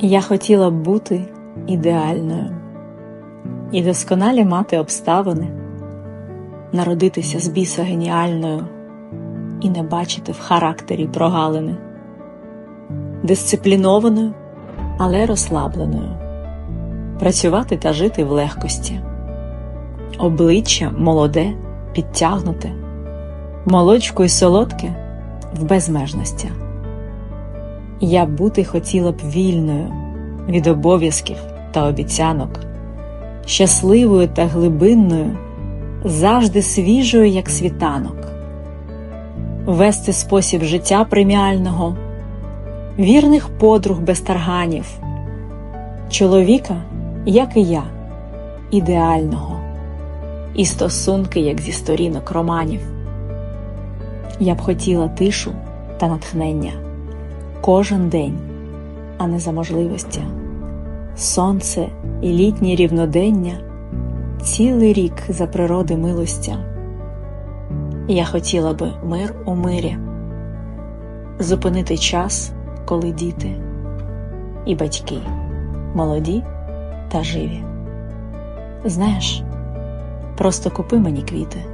Я хотіла бути ідеальною і досконалі мати обставини, народитися з біса геніальною і не бачити в характері прогалини, дисциплінованою, але розслабленою, працювати та жити в легкості, обличчя молоде, підтягнуте, молочко й солодке в безмежності. Я бути хотіла б вільною від обов'язків та обіцянок, щасливою та глибинною, завжди свіжою, як світанок, вести спосіб життя преміального, вірних подруг без тарганів, чоловіка, як і я, ідеального, і стосунки, як зі сторінок романів. Я б хотіла тишу та натхнення кожен день, а не за можливості, сонце і літнє рівнодення, цілий рік за природи милостя. Я хотіла би мир у мирі, зупинити час, коли діти і батьки молоді та живі. Знаєш, просто купи мені квіти.